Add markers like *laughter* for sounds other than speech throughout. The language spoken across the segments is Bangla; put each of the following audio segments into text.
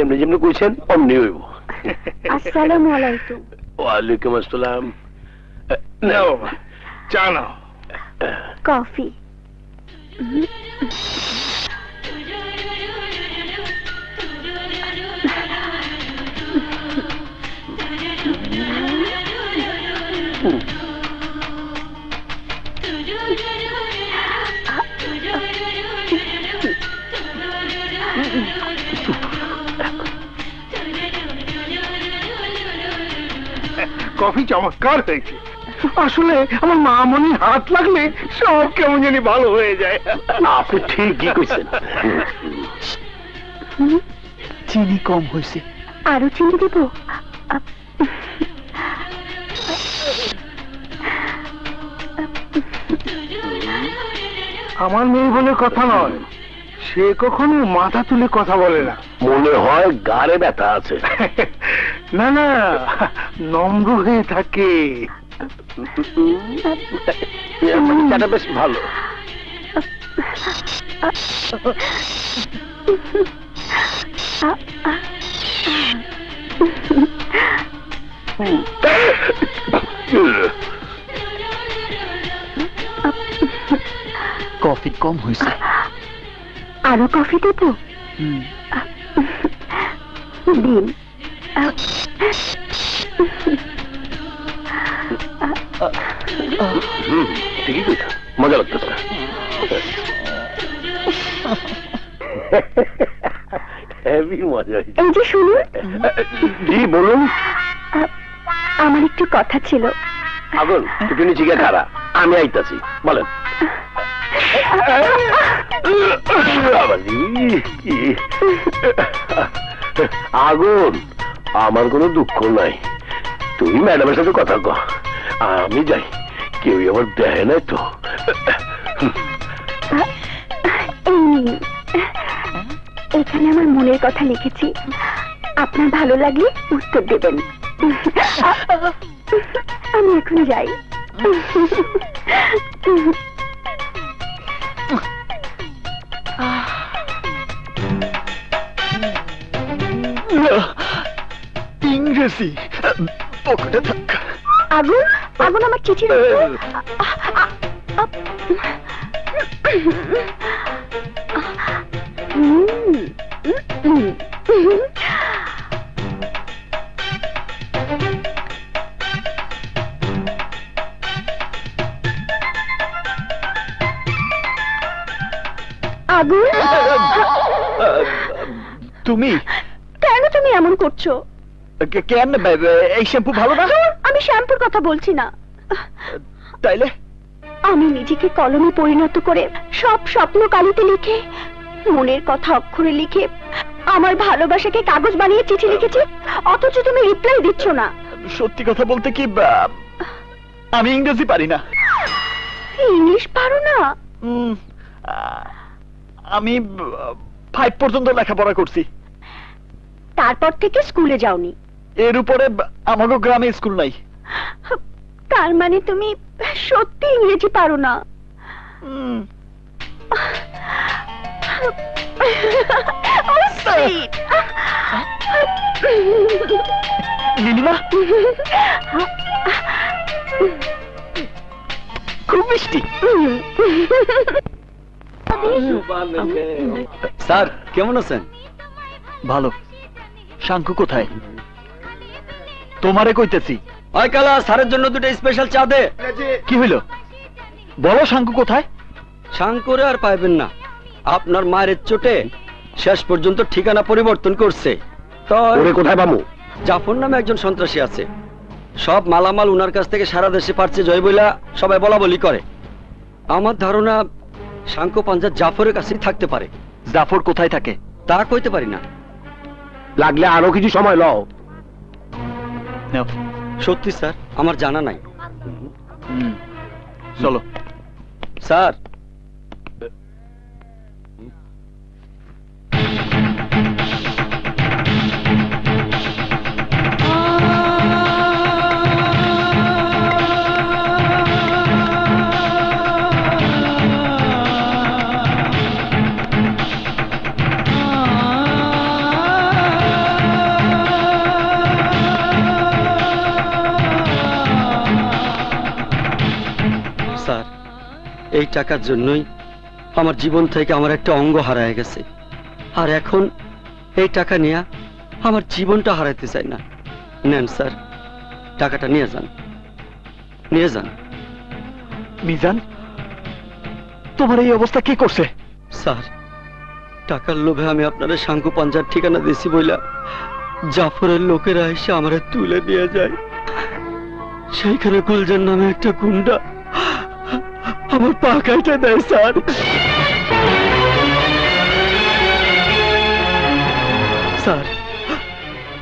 যেমনি যেমনি কইছেন অমনি হইব। আসসালামু আলাইকুম। ওয়ালাইকুম আসসালাম। নাও চা নাও। কফি। কফি চমৎকার হয়েছে। আসলে আমার মা মনি হাত লাগলে সব কেমন জানি ভালো হয়ে যায়। আপনি ঠিকই কইছেন। চিনি কম হয়েছে। আরও চিনি দেবো? আমার মেয়ে বলে কথা নয়। সে কখনো মাথা তুলে কথা বলে না। মনে হয় গাড়ে ব্যথা আছে। *laughs* না না নম্র হয়ে থাকে। বেশ ভালো। কফি কম হয়েছে। আরও কফি দেবো। দিন। ঠিকই মজা লাগতেছে হেভি মজা এই যে শুনুন। জি বলুন। আমার একটু কথা ছিল। আগুন গিয়ে খারা আমি আইতাছি। বলেন? *laughs* আগুন, আমার কোনো দুঃখ নাই। তুমি ম্যাডামের সাথে কথা কো আমি যাই কেউ আবার দেয় নাই তো। এখানে আমার মনের কথা লিখেছি। আপনার ভালো লাগলে উত্তর দেবেন। আমি এখন যাই। ইংরেজি পকেটে থাক। আগুন? আগুন আমার চিঠির হুম। আগুন? তুমি কেন তুমি এমন করছ? কেন এই শ্যাম্পু ভালো না? আমি শ্যাম্পুর কথা বলছি না। তাইলে? আমি নিজেকে কলমে পরিণত করে সব স্বপ্ন কালিতে লিখে মনের কথা অক্ষরে লিখে আমার ভালোবাসাকে কাগজ বানিয়ে চিঠি লিখেছি অথচ তুমি রিপ্লাই দিচ্ছ না। সত্যি কথা বলতে কি আমি ইংরেজি পারি না। ইংলিশ পারো না? আমি ফাইভ পর্যন্ত লেখাপড়া করছি। তারপর থেকে স্কুলে যাওনি। এর উপরে আমাকে গ্রামে স্কুল নাই। তার মানে তুমি সত্যি ইংরেজি পারো না. নীলিমা? খুব মিষ্টি। স্যার কেমন আছেন? ভালো। শাঙ্কু কোথায়? তোমারে কইতেছি। ওই কালা স্যারের জন্য দুটো স্পেশাল চা দে। কি হইল? বলো শাঙ্কু কোথায়? শাঙ্করে আর পাইবেন না। আপনার মায়ের চোটে শেষ পর্যন্ত ঠিকানা পরিবর্তন করছে। ওরে কোথায় বামু? জাফর নামে একজন সন্ত্রাসী আছে। সব মালামাল উনার কাছ থেকে সারা দেশে পারছে জয় বইলা সবাই বলা বলি করে। আমার ধারণা শাঙ্কু পাঞ্জা জাফরের কাছেই থাকতে পারে। জাফর কোথায় থাকে? তা কইতে পারি না। লাগলে আরও কিছু সময় লও। নাও। সত্যি স্যার? আমার জানা নাই। চলো। স্যার এই টাকার জন্যই আমার জীবন থেকে আমার একটা অঙ্গ হারায় গেছে। আর এখন এই টাকা নিয়ে আমার জীবনটা হারাইতে চাই না। নেন স্যার টাকাটা নিয়ে যান। নিয়ে যান। মিজান তোমার এই অবস্থা কি করছে? স্যার টাকার লোভে আমি আপনার শাঙ্কু পাঞ্জার ঠিকানা দিয়েছি বইলা জাফরের লোকেরা এসে আমারে তুলে নিয়ে যায়। সেইখানে গুলজার নামে একটা গুন্ডা আমার পা কাইটা দেয় স্যার স্যার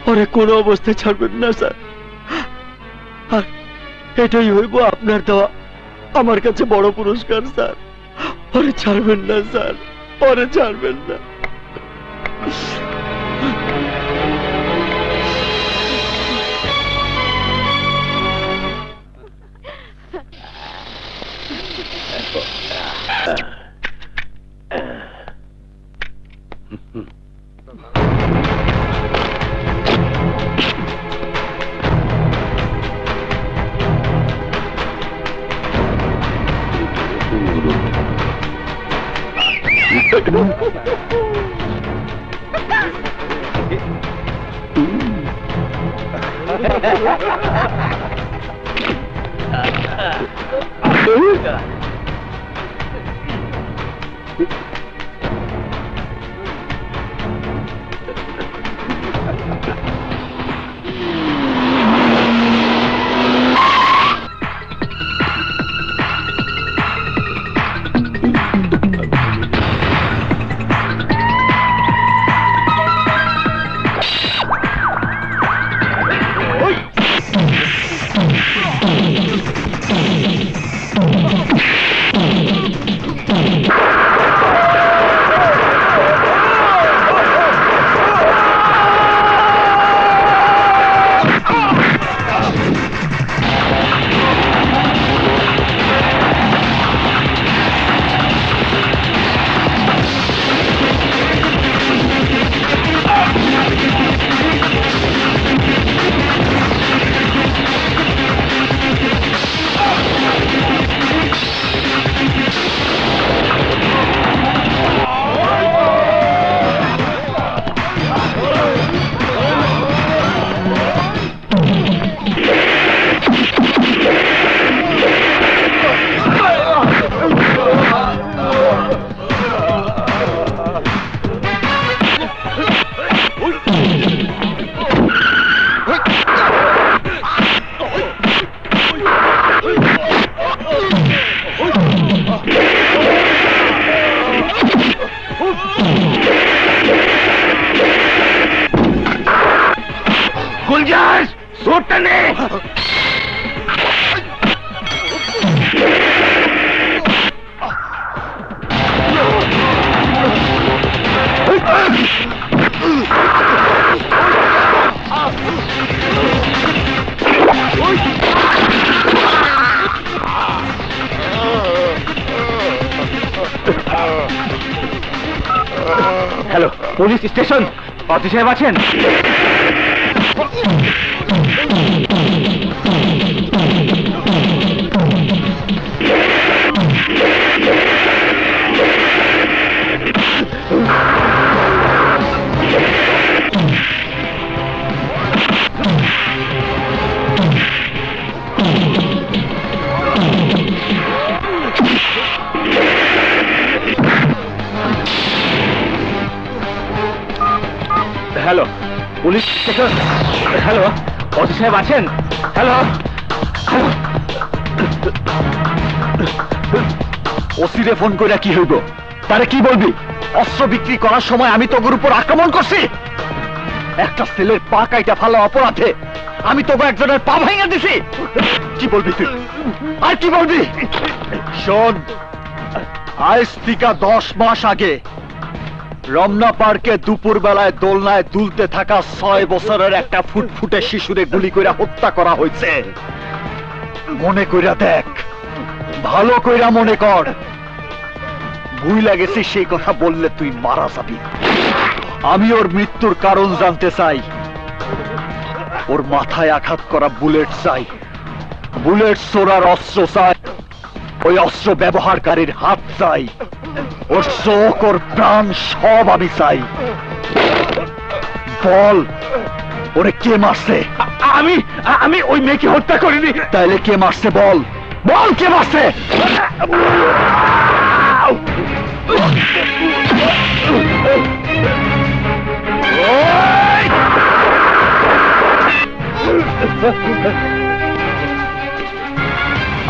ওরে কোনো অবস্থায় ছাড়বেন না স্যার আর এটাই হইব আপনার দেওয়া আমার কাছে বড় পুরস্কার স্যার ওরে ছাড়বেন না স্যার ওরে ছাড়বেন না গুলজার সোটটা হ্যালো পুলিশ স্টেশন অতি সাহেব আছেন? Hello, police station. হ্যালো অতি সাহেব আছেন? হ্যালো ওসিরে ফোন করে কি হইব? তারে কি বলবি? অস্ত্র বিক্রি করার সময় আমি তোর উপর আক্রমণ করছি। একটা ছেলের পা কাইটা ভালো অপরাধে আমি তোকে একজনের পা ভাঙা দিছি। কি বলবি তুই? আর কি বলবি? শোন আজ থেকে দশ মাস আগে রমনা পার্কে দুপুর বেলায় দোলনায় দুলতে থাকা ছয় বছরের একটা ফুটফুটে শিশুরে গুলি করে হত্যা করা হয়েছে মনে কইরা দেখ, ভালো কইরা মনে কর। ভুই লাগেছে সেই কথা বললে তুই মারা যাবি। আমি ওর মৃত্যুর কারণ জানতে চাই। ওর মাথায় আঘাত করা বুলেট চাই। বুলেট সোরার অস্ত্র চাই। ওই অস্ত্র ব্যবহারকারীর হাত চাই। ওর চোখ ওর প্রাণ সব আমি চাই। বল ওরে কে মারছে? আমি আমি ওই মেয়েকে হত্যা করিনি। তাইলে কে মারছে বল? বল কে মারছে?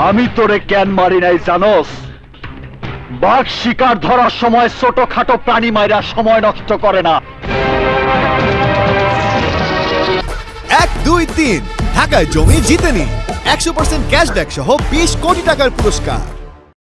আমি তোরে কেন মারি নাই জানোস? বাঘ শিকার ধরার সময় ছোটখাটো প্রাণী মাইরা সময় নষ্ট করে না। এক, দুই, তিন। ঢাকায় জমি জিতেনি একশো পার্সেন্ট ক্যাশব্যাক সহ বিশ কোটি টাকার পুরস্কার।